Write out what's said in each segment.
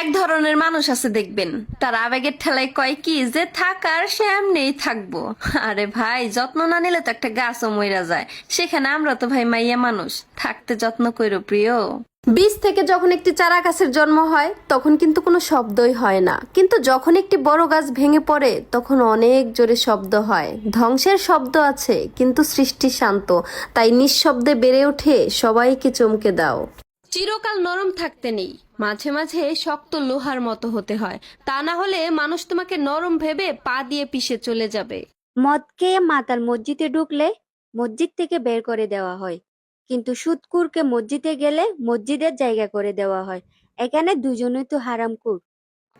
এক ধরনের মানুষ আছে, দেখবেন। তার আবেগের ঠেলায় কয় কি যে থাকার সে এমনিই থাকব। আরে ভাই, যত্ন না নিলে তো একটা গাছও মইরা যায়। সেখানে আমরা তো ভাই মাইয়া মানুষ। থাকতে যত্ন কইরো প্রিয়। বীজ থেকে যখন একটি চারা গাছের জন্ম হয়, তখন কিন্তু কোনো শব্দই হয় না। কিন্তু যখন একটি বড় গাছ ভেঙে পড়ে, তখন অনেক জোরে শব্দ হয়। ধ্বংসের শব্দ আছে, কিন্তু সৃষ্টি শান্ত। তাই নিঃশব্দে বেড়ে ওঠে, সবাইকে চমকে দাও। চিরকাল নরম থাকতে নেই। মাঝে মাঝে শক্ত লোহার মতো হতে হয়। তা না হলে মানুষ তোমাকে নরম ভেবে পা দিয়ে পিষে চলে যাবে। মদ খেয়ে মাতাল মসজিদে ঢুকলে মসজিদ থেকে বের করে দেওয়া হয়। কিন্তু সুদকুরকে মসজিদে গেলে মসজিদের জায়গা করে দেওয়া হয়। এখানে দুজনই তো হারামকুর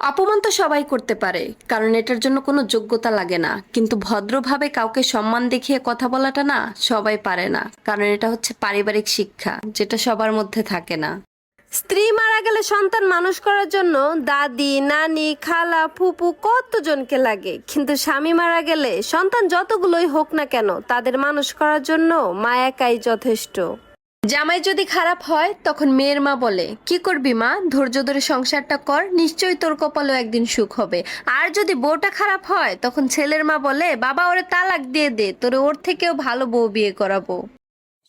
অপমান তো সবাই করতে পারে, কারণ এটার জন্য কোনো যোগ্যতা লাগে না। কিন্তু ভদ্রভাবে কাউকে সম্মান দেখিয়ে কথা বলাটা না, সবাই পারে না। কারণ এটা হচ্ছে পারিবারিক শিক্ষা, যেটা সবার মধ্যে থাকে না। স্ত্রী মারা গেলে সন্তান মানুষ করার জন্য দাদি, নানি, খালা, ফুপু কতজনকে লাগে? কিন্তু স্বামী মারা গেলে সন্তান যতগুলোই হোক না কেন, তাদের মানুষ করার জন্য মা একাই যথেষ্ট। জামাই যদি খারাপ হয়, তখন মেয়ের মা বলে, কি করবি মা? ধৈর্য ধরে সংসারটা কর, নিশ্চয়ই তোর কপালেও একদিন সুখ হবে। আর যদি বউটা খারাপ হয়, তখন ছেলের মা বলে, বাবা, ওরে তালাক দিয়ে দে, তোরে ওর থেকেও ভালো বউ বিয়ে করাবো।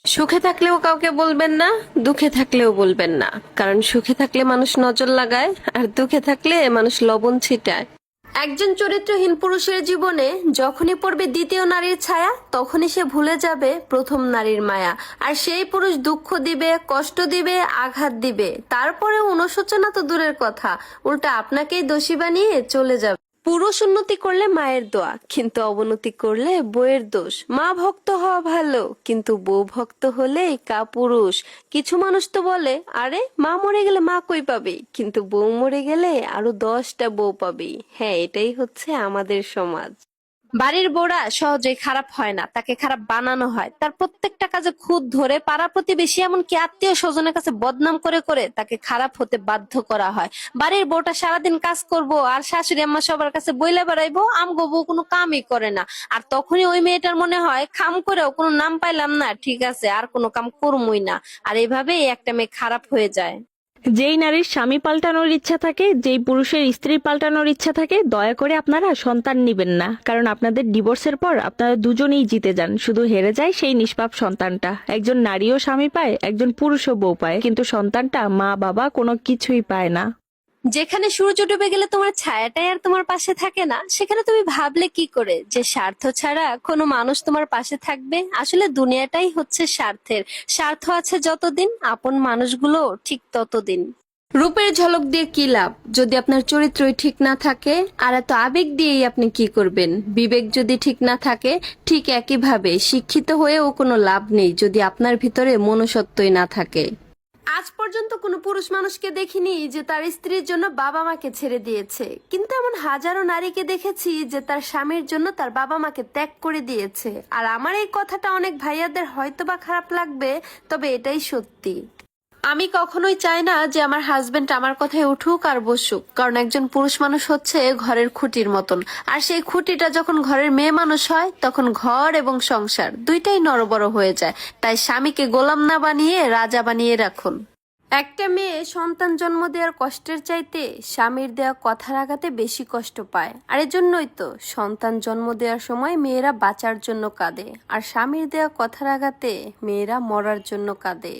সুখে থাকলেও কাউকে বলবেন না, দুঃখে থাকলেও বলবেন না। কারণ সুখে থাকলে মানুষ নজর লাগায়, আর দুঃখে থাকলে মানুষ লবণ ছিটায়। একজন চরিত্রহীন পুরুষের জীবনে যখনই পড়বে দ্বিতীয় নারীর ছায়া, তখনই সে ভুলে যাবে প্রথম নারীর মায়া। আর সেই পুরুষ দুঃখ দিবে, কষ্ট দিবে, আঘাত দিবে। তারপরে অনুশোচনা তো দূরের কথা। উল্টা আপনাকেই দোষী বানিয়ে চলে যাবে। পুরুষ উন্নতি করলে মায়ের দোয়া, কিন্তু অবনতি করলে বইয়ের দোষ। মা ভক্ত হওয়া ভালো, কিন্তু বউ ভক্ত হলে কা পুরুষ। কিছু মানুষ তো বলে, আরে, মা মরে গেলে মা কই পাবে? কিন্তু বউ মরে গেলে আরও দশটা বউ পাবে হ্যাঁ এটাই হচ্ছে আমাদের সমাজ। বাড়ির বউরা সহজেই খারাপ হয় না, তাকে খারাপ বানানো হয়। তার প্রত্যেকটা কাজে খুদ ধরে পাড়া প্রতিবেশী এমনকি আত্মীয় স্বজনের কাছে বদনাম করে করে তাকে খারাপ হতে বাধ্য করা হয়। বাড়ির বউটা সারাদিন কাজ করব আর শাশুড়ি আম্মা সবার কাছে বইলে বেড়াইবো, আমগো বউ কোনো কামই করে না। আর তখনই ওই মেয়েটার মনে হয়, খাম করেও কোনো নাম পাইলাম না, ঠিক আছে, আর কোনো কাম করবই না। আর এইভাবেই একটা মেয়ে খারাপ হয়ে যায়। যেই নারীর স্বামী পাল্টানোর ইচ্ছা থাকে, যেই পুরুষের স্ত্রী পাল্টানোর ইচ্ছা থাকে, দয়া করে আপনারা সন্তান নিবেন না। কারণ আপনাদের ডিভোর্সের পর আপনারা দুজনেই জিতে যান। শুধু হেরে যায় সেই নিষ্পাপ সন্তানটা। একজন নারীও স্বামী পায়, একজন পুরুষও বউ পায়। কিন্তু সন্তানটা মা বাবা কোনো কিছুই পায় না। যেখানে সূর্য ডুবে গেলে তোমার ছায়াটাই আর তোমার পাশে থাকে না, সেখানে তুমি ভাবলে কি করে যে স্বার্থ ছাড়া কোনো মানুষ তোমার পাশে থাকবে? আসলে দুনিয়াটাই হচ্ছে স্বার্থের। স্বার্থ আছে যতদিন, আপন মানুষগুলো ঠিক ততদিন। রূপের ঝলক দিয়ে কি লাভ? যদি আপনার চরিত্রই ঠিক না থাকে, আর এত আবেগ দিয়েই আপনি কি করবেন? বিবেক যদি ঠিক না থাকে, ঠিক একইভাবে শিক্ষিত হয়েও কোনো লাভ নেই যদি আপনার ভিতরে মনুষ্যত্বই না থাকে। আজ পর্যন্ত কোনো পুরুষ মানুষকে দেখিনি যে তার স্ত্রীর জন্য বাবা মাকে ছেড়ে দিয়েছে। কিন্তু এমন হাজারো নারীকে দেখেছি যে তার স্বামীর জন্য তার বাবা মাকে ত্যাগ করে দিয়েছে। আর আমার এই কথাটা অনেক ভাইয়াদের হয়তো বা খারাপ লাগবে, তবে এটাই সত্যি। আমি কখনোই চাই না যে আমার হাজবেন্ড আমার কথায় উঠুক আর বসুক। কারণ একজন পুরুষ মানুষ হচ্ছে ঘরের খুঁটির মতন। আর সেই খুঁটিটা যখন ঘরের মেয়ে মানুষ হয়, তখন ঘর এবং সংসার দুইটাই নরবর হয়ে যায়। তাই স্বামীকে গোলাম না বানিয়ে রাজা বানিয়ে রাখুন। একটা মেয়ে সন্তান জন্ম দেওয়ার কষ্টের চাইতে স্বামীর দেওয়া কথার আঘাতে বেশি কষ্ট পায়। আর এজন্যই তো সন্তান জন্ম দেওয়ার সময় মেয়েরা বাঁচার জন্য কাঁদে। আর স্বামীর দেওয়া কথার আঘাতে মেয়েরা মরার জন্য কাঁদে।